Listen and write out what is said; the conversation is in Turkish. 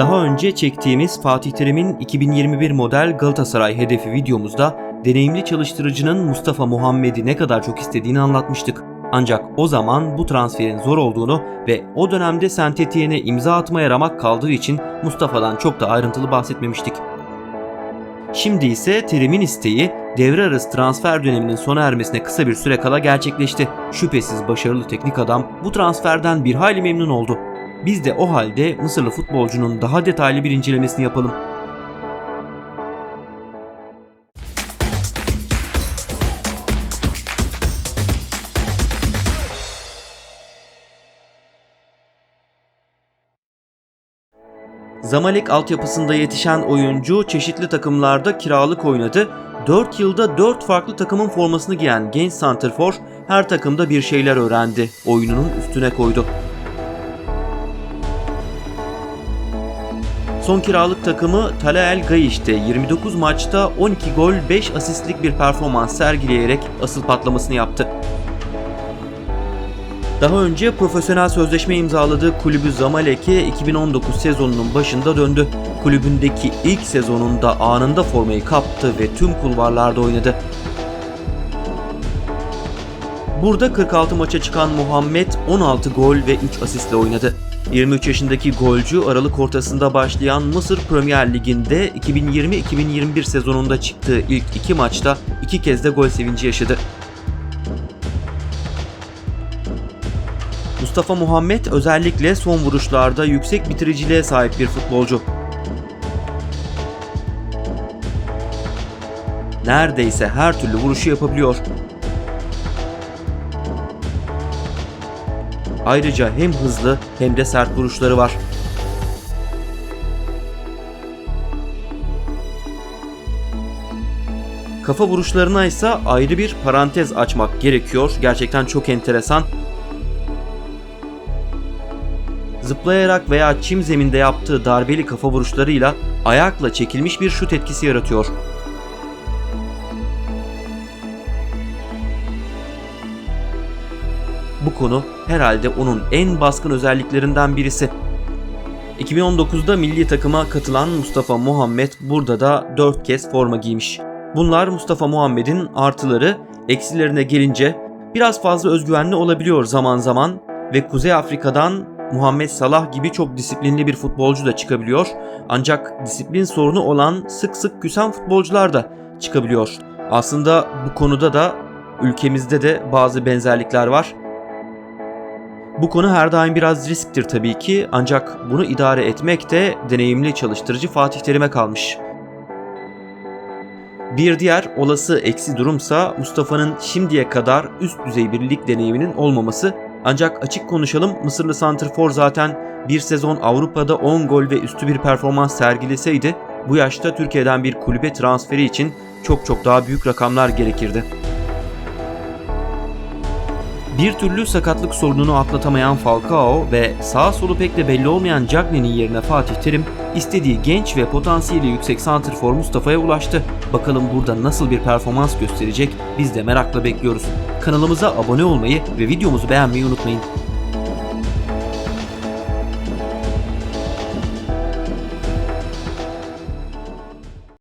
Daha önce çektiğimiz Fatih Terim'in 2021 model Galatasaray hedefi videomuzda deneyimli çalıştırıcının Mustafa Muhammed'i ne kadar çok istediğini anlatmıştık. Ancak o zaman bu transferin zor olduğunu ve o dönemde Saint imza atmaya ramak kaldığı için Mustafa'dan çok da ayrıntılı bahsetmemiştik. Şimdi ise Terim'in isteği devre arası transfer döneminin sona ermesine kısa bir süre kala gerçekleşti. Şüphesiz başarılı teknik adam bu transferden bir hayli memnun oldu. Biz de o halde Mısırlı futbolcunun daha detaylı bir incelemesini yapalım. Zamalek altyapısında yetişen oyuncu çeşitli takımlarda kiralık oynadı. 4 yılda 4 farklı takımın formasını giyen genç santrfor her takımda bir şeyler öğrendi. Oyununun üstüne koydu. Son kiralık takımı Tala El Gayiş'te 29 maçta 12 gol 5 asistlik bir performans sergileyerek asıl patlamasını yaptı. Daha önce profesyonel sözleşme imzaladığı kulübü Zamalek'e 2019 sezonunun başında döndü. Kulübündeki ilk sezonunda anında formayı kaptı ve tüm kulvarlarda oynadı. Burada 46 maça çıkan Muhammed 16 gol ve 3 asistle oynadı. 23 yaşındaki golcü Aralık ortasında başlayan Mısır Premier Ligi'nde 2020-2021 sezonunda çıktığı ilk iki maçta iki kez de gol sevinci yaşadı. Mustafa Muhammed özellikle son vuruşlarda yüksek bitiriciliğe sahip bir futbolcu. Neredeyse her türlü vuruşu yapabiliyor. Ayrıca hem hızlı hem de sert vuruşları var. Kafa vuruşlarına ise ayrı bir parantez açmak gerekiyor. Gerçekten çok enteresan. Zıplayarak veya çim zeminde yaptığı darbeli kafa vuruşlarıyla ayakla çekilmiş bir şut etkisi yaratıyor. Bu konu herhalde onun en baskın özelliklerinden birisi. 2019'da milli takıma katılan Mustafa Muhammed burada da 4 kez forma giymiş. Bunlar Mustafa Muhammed'in artıları, eksilerine gelince biraz fazla özgüvenli olabiliyor zaman zaman ve Kuzey Afrika'dan Muhammed Salah gibi çok disiplinli bir futbolcu da çıkabiliyor. Ancak disiplin sorunu olan sık sık küsen futbolcular da çıkabiliyor. Aslında bu konuda da ülkemizde de bazı benzerlikler var. Bu konu her daim biraz risktir tabii ki ancak bunu idare etmek de deneyimli çalıştırıcı Fatih Terim'e kalmış. Bir diğer olası eksi durumsa Mustafa'nın şimdiye kadar üst düzey bir lig deneyiminin olmaması ancak açık konuşalım Mısırlı Santrfor zaten bir sezon Avrupa'da 10 gol ve üstü bir performans sergileseydi bu yaşta Türkiye'den bir kulübe transferi için çok çok daha büyük rakamlar gerekirdi. Bir türlü sakatlık sorununu atlatamayan Falcao ve sağ solu pek de belli olmayan Cagney'in yerine Fatih Terim istediği genç ve potansiyeli yüksek santrfor Mustafa'ya ulaştı. Bakalım burada nasıl bir performans gösterecek biz de merakla bekliyoruz. Kanalımıza abone olmayı ve videomuzu beğenmeyi unutmayın.